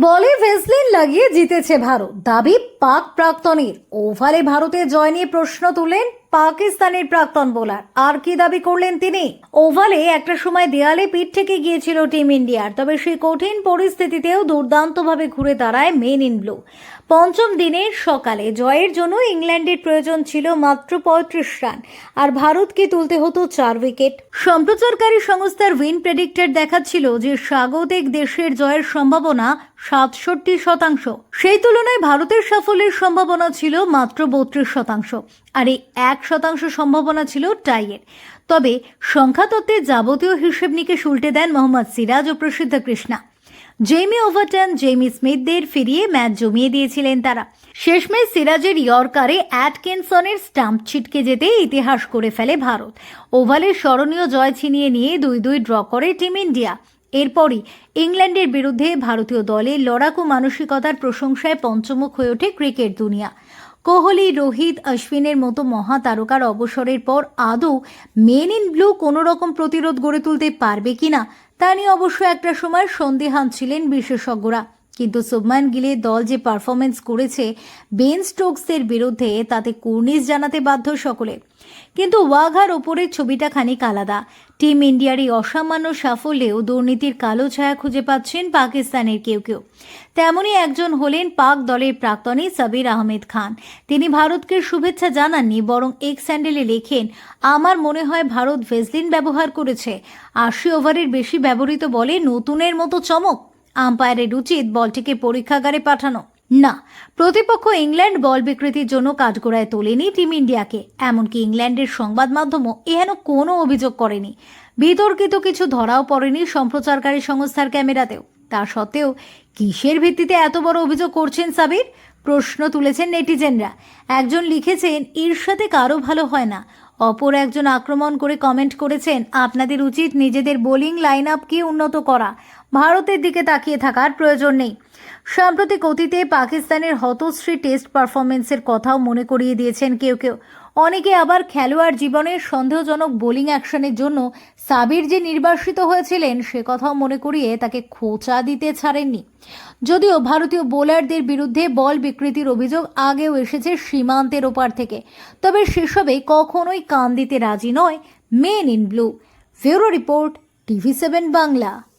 বলে ভেসলিন লাগিয়ে জিতেছে ভারত। দাবি পাক প্রাক্তনের ওভালে ভারতের জয় নিয়ে প্রশ্ন তুললেন পাকিস্তানের প্রাক্তন বোলার। আর কি দাবি করলেন তিনি? ওভালে একটা সময় দেয়ালে পিঠ থেকে গিয়েছিল টিম ইন্ডিয়ার, তবে সেই কঠিন পরিস্থিতিতেও দুর্দান্তভাবে ঘুরে দাঁড়ায় মেন ইন ব্লু। পঞ্চম দিনের সকালে জয়ের জন্য ইংল্যান্ডের প্রয়োজন ছিল মাত্র পঁয়ত্রিশ রান, আর ভারতকে তুলতে হতো চার উইকেট। সম্প্রচারকারী সংস্থার উইন প্রেডিক্টর দেখাচ্ছিল যে স্বাগতিক দেশের জয়ের সম্ভাবনা সাতষট্টি শতাংশ। সেই তুলনায় ভারতের সাফল্যের সম্ভাবনা ছিল মাত্র বত্রিশ শতাংশ, আর এই এক শতাংশ সম্ভাবনা ছিল টাইয়ের। তবে সংখ্যাতত্ত্বের যাবতীয় হিসেব নিকেশ উল্টে দেন মোহাম্মদ সিরাজ ও Prasidh Krishna. Jamie Overton, Jamie স্মিথদের ফিরিয়ে ম্যাচ জমিয়ে দিয়েছিলেন তারা। শেষমেশ সিরাজের ইয়র্কারে অ্যাটকিনসনের স্টাম্প ছিটকে যেতে ইতিহাস করে ফেলে ভারত। ওভালের স্মরণীয় জয় ছিনিয়ে নিয়ে দুই দুই ড্র করে টিম ইন্ডিয়া। এরপরই ইংল্যান্ডের বিরুদ্ধে ভারতীয় দলে লড়াকু মানসিকতার প্রশংসায় পঞ্চমুখ হয়ে ওঠে ক্রিকেট দুনিয়া। কোহলি, রোহিত, অশ্বিনের মতো মহাতারকার অবসরের পর আদৌ মেন ইন ব্লু কোনো রকম প্রতিরোধ গড়ে তুলতে পারবে কিনা, তা নিয়ে অবশ্য একটা সময় সন্দেহান ছিলেন বিশেষজ্ঞরা। কিন্তু শুভমান গিলের দল যে পারফরমেন্স করেছে বেন স্টোকসের বিরুদ্ধে তাতে কুর্নিশ জানাতে বাধ্য সকলে। কিন্তু ওয়াঘার ওপরের ছবিটা খানিক আলাদা। টিম ইন্ডিয়ার এই অসামান্য সাফল্যেও দুর্নীতির কালো ছায়া খুঁজে পাচ্ছেন পাকিস্তানের কেউ কেউ। তেমনই একজন হলেন পাক দলের প্রাক্তনী সাবির আহমেদ খান। তিনি ভারতকে শুভেচ্ছা জানাননি, বরং এক স্যান্ডেলে লেখেন, আমার মনে হয় ভারত ভেসলিন ব্যবহার করেছে। আশি ওভারের বেশি ব্যবহৃত বলে নতুনের মতো চমক। আম্পায়ারের উচিত বলটিকে পরীক্ষাগারে পাঠানো। না, প্রতিপক্ষ ইংল্যান্ড বল বিকৃতির জন্য কাঠগোড়ায় তোলেনি টিম ইন্ডিয়াকে, এমনকি ইংল্যান্ডের সংবাদ মাধ্যমও এহেন কোনো অভিযোগ করেনি। বিতর্কিত কিছু ধরাও পড়েনি সম্প্রচারকারী সংস্থার ক্যামেরাতেও। তা সত্ত্বেও, কিসের ভিত্তিতে এত বড় অভিযোগ করছেন সাবির? প্রশ্ন তুলেছেন নেটিজেনরা। একজন লিখেছেন ঈর্ষাতে কারও ভালো হয় না। অপর একজন আক্রমণ করে কমেন্ট করেছেন, আপনাদের উচিত নিজেদের বোলিং লাইন আপকে উন্নত করা। ভারতের দিকে তাকিয়ে থাকার প্রয়োজন নেই। সাম্প্রতিক অতীতে পাকিস্তানের হতশ্রী টেস্ট পারফরমেন্সের কথাও মনে করিয়ে দিয়েছেন কেউ কেউ। অনেকে আবার খেলোয়াড় জীবনের সন্দেহজনক বোলিং অ্যাকশনের জন্য সাবির যে নির্বাসিত হয়েছিলেন, সে কথাও মনে করিয়ে তাকে খোঁচা দিতে ছাড়েননি। যদিও ভারতীয় বোলারদের বিরুদ্ধে বল বিকৃতির অভিযোগ আগেও এসেছে সীমান্তের ওপার থেকে। তবে সেসবে কখনোই কান দিতে রাজি নয় মেন ইন ব্লু। ফেরো রিপোর্ট টিভি সেভেন বাংলা।